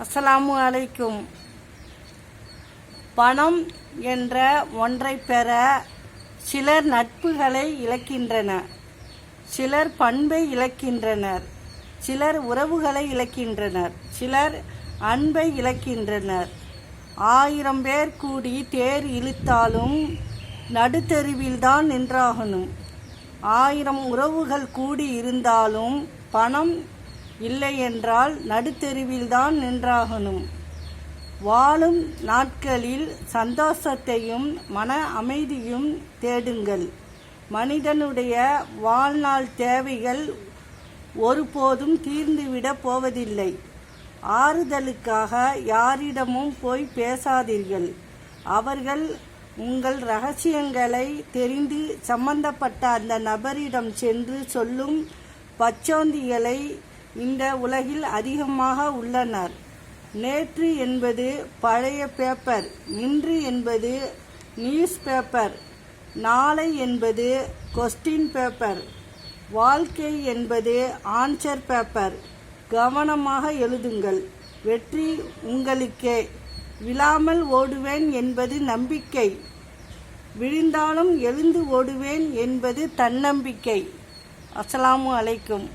அஸ்ஸலாமு அலைக்கும். பணம் என்ற ஒன்றை பெற சிலர் நட்புகளை இழக்கின்றன சிலர் பண்பை இழக்கின்றனர். சிலர் உறவுகளை இழக்கின்றனர். சிலர் அன்பை இழக்கின்றனர். ஆயிரம் பேர் கூடி தேர் இழுத்தாலும் நடுத்தெருவில்தான் நின்றாகணும். ஆயிரம் உறவுகள் கூடி இருந்தாலும் பணம் இல்லை என்றால் நடுத்தெருவில்தான் நின்றாகணும். வாழும் நாட்களில் சந்தோஷத்தையும் மன அமைதியும் தேடுங்கள். மனிதனுடைய வாழ்நாள் தேவைகள் ஒருபோதும் தீர்ந்துவிடப் போவதில்லை. ஆறுதலுக்காக யாரிடமும் போய் பேசாதீர்கள். அவர்கள் உங்கள் ரகசியங்களை தெரிந்து சம்பந்தப்பட்ட அந்த நபரிடம் சென்று சொல்லும் பச்சோந்திகளை இந்த உலகில் அதிகமாக உள்ளனர். நேற்று என்பது பழைய பேப்பர் இன்று என்பது நியூஸ் பேப்பர் நாளை என்பது கொஸ்டின் பேப்பர் வாழ்க்கை என்பது ஆன்சர் பேப்பர். கவனமாக எழுதுங்கள். வெற்றி உங்களுக்கே. விழாமல் ஓடுவேன் என்பது நம்பிக்கை. விழுந்தாலும் எழுந்து ஓடுவேன் என்பது தன்னம்பிக்கை. அஸ்ஸலாமு அலைக்கும்.